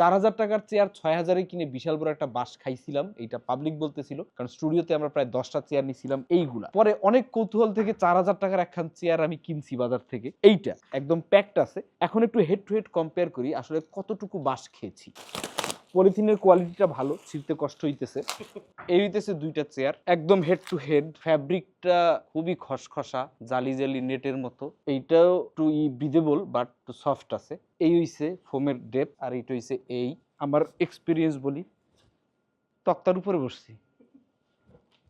চার হাজার টাকার চেয়ার ছয় হাজারে কিনে বিশাল বড় একটা বাস খাইছিলাম, এইটা পাবলিক বলতেছিল, কারণ স্টুডিওতে আমরা প্রায় দশটা চেয়ার নিছিলাম এইগুলা। পরে অনেক কৌতূহল থেকে চার হাজার টাকার একখান চেয়ার আমি কিনছি বাজার থেকে, এইটা, একদম প্যাকড আছে। এখন একটু হেড টু হেড কম্পেয়ার করি, আসলে কতটুকু বাস খেয়েছি। পলিথিনের কোয়ালিটিটা ভালো, ছিঁড়তে কষ্ট হইতেছে। এই হইতেছে দুইটা চেয়ার, একদম হেড টু হেড ফ্যাব্রিকটা খুবই খসখসা, জালি জালি নেটের মতো। এইটাও টু ই ব্রিদেবল বাট টু সফট আছে। এই হইছে ফোমের ডেপ আর এইটা হইছে এই। আমার এক্সপিরিয়েন্স বলি, তক্তার উপরে বসছি।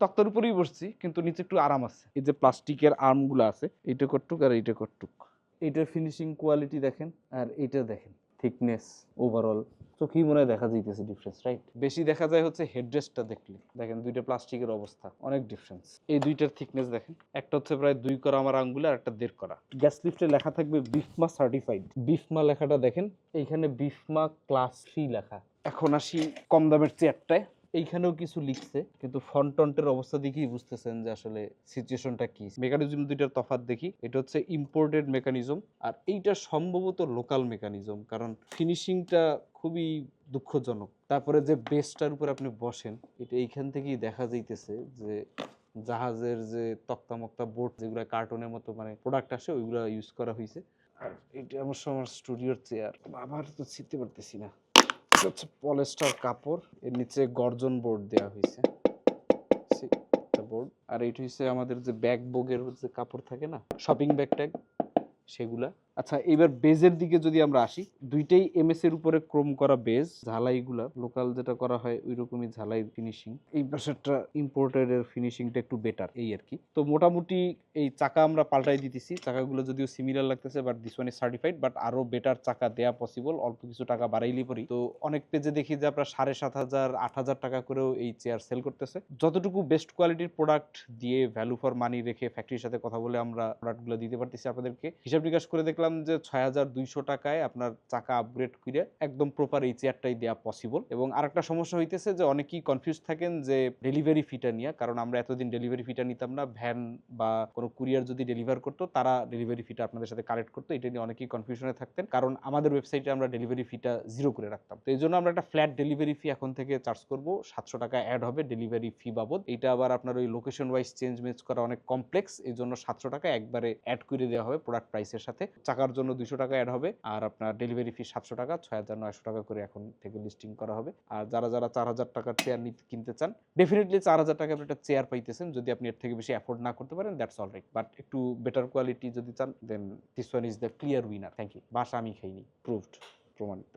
তক্তার উপরেই বসছি, কিন্তু নিচে একটু আরাম আছে। এই যে প্লাস্টিকের আর্মগুলো আছে, এইটা করটুক আর এইটা করটুক। এইটার ফিনিশিং কোয়ালিটি দেখেন, আর এইটা দেখেন। থিকনেস ওভারঅল চোখেই মনে হয় দেখা যাইতেছে ডিফারেন্স রাইট বেশি দেখা যায় হচ্ছে হেডড্রেসটা দেখলে। দেখেন দুইটা প্লাস্টিকের অবস্থা অনেক ডিফারেন্স এই দুইটার থিকনেস দেখেন একটা হচ্ছে প্রায় দুই করা আমার আঙ্গুলে আর একটা দেড় করা। গ্যাস লিফটে লেখা থাকবে বিফমা সার্টিফাইড বিফমা লেখাটা দেখেন এইখানে বিফমা ক্লাস থ্রি লেখা। এখন আসি কম দামের চেয়ারটায় এইখানেও কিছু লিখছে, কিন্তু ফন্ট টন্টের অবস্থা দেখেই বুঝতেছেন যে আসলে সিচুয়েশনটা কি। মেকানিজম দুইটার তফাৎ দেখি, এটা হচ্ছে ইম্পোর্টেড মেকানিজম আর এইটা সম্ভবত লোকাল মেকানিজম কারণ ফিনিশিংটা খুবই দুঃখজনক। তারপরে যে বেসটার উপর আপনি বসেন, এটা এইখান থেকেই দেখা যাইতেছে যে জাহাজের যে তক্তা মক্তা বোর্ড যেগুলো কার্টুনের মতো মানে প্রোডাক্ট আসে, ওইগুলো ইউজ করা হয়েছে আর এটা আমার আমার স্টুডিওর চেয়ার আবার তো ছিটতে পারতেছি না। হচ্ছে পলেস্টার কাপড়, এর নিচে গর্জন বোর্ড দেওয়া হয়েছে বোর্ড আর এইটা হচ্ছে আমাদের যে ব্যাগ বোগের যে কাপড় থাকে না শপিং ব্যাগ ট্যাগ সেগুলা। আচ্ছা এবার বেজের দিকে যদি আমরা আসি, দুইটাই এমএস এর উপরে ক্রোম করা বেজ ঝালাইগুলা লোকাল যেটা করা হয় ওই রকমই ঝালাই ফিনিশিং এই পাশেরটা ইম্পোর্টেড এর ফিনিশিংটা একটু বেটার এই আর কি। তো মোটামুটি এই চাকা আমরা পাল্টাই দিতেছি, চাকাগুলো যদিও সিমিলার লাগতেছে but this one is certified but আরও বেটার চাকা দেয়া পসিবল অল্প কিছু টাকা বাড়াইলেই পারি তো অনেক পেজে দেখি যে আপনার সাড়ে সাত হাজার, আট হাজার টাকা করেও এই চেয়ার সেল করতেছে। যতটুকু বেস্ট কোয়ালিটির প্রোডাক্ট দিয়ে ভ্যালু ফর মানি রেখে ফ্যাক্টরির সাথে কথা বলে আমরা প্রোডাক্টগুলো দিতে পারতেছি আপনাদেরকে। হিসাব নিকাশ করে দেখলাম যে ছয় হাজার দুইশো টাকায় আপনার চাকা আপগ্রেড করে একদম প্রপার এই চেয়ারটাই দেওয়া পসিবল এবং আরেকটা সমস্যা হইতেছে যে অনেকেই কনফিউজ থাকেন যে ডেলিভারি ফিটা নিয়ে, কারণ আমরা এতদিন ডেলিভারি ফিটা নিতাম না ভ্যান বা কোনো কুরিয়ার যদি ডেলিভার করতো, তারা ডেলিভারি ফিটা আপনাদের সাথে কালেক্ট করতো, এটা নিয়ে অনেকেই কনফিউশনে থাকতেন। কারণ আমাদের ওয়েবসাইটে আমরা ডেলিভারি ফিটা জিরো করে রাখতাম। তো এই জন্য আমরা একটা ফ্ল্যাট ডেলিভারি ফি এখন থেকে চার্জ করব। সাতশো টাকা অ্যাড হবে ডেলিভারি ফি বাবদ। এটা আবার আপনার ওই লোকেশন ওয়াইজ চেঞ্জ মেজ করা অনেক কমপ্লেক্স এই জন্য সাতশো টাকা একবারে অ্যাড করে দেওয়া হবে প্রোডাক্ট প্রাইসের সাথে। চাকার জন্য দুশো টাকা অ্যাড হবে। আর আপনার ডেলিভারি ফি সাতশো টাকা, ছয় হাজার নয়শো টাকা করে এখন থেকে লিস্টিং করা হবে। আর যারা যারা চার হাজার টাকার চেয়ার নিতে কিনতে চান ডেফিনেটলি চার হাজার টাকা আপনি একটা চেয়ার পাইতেছেন যদি আপনি এর থেকে বেশি অ্যাফোর্ড না করতে পারেন দ্যাটস অল রাইট বাট একটু বেটার কোয়ালিটি যদি চান then this one is the clear winner thank you বাস আমি খাইনি প্রুভড প্রমাণিত।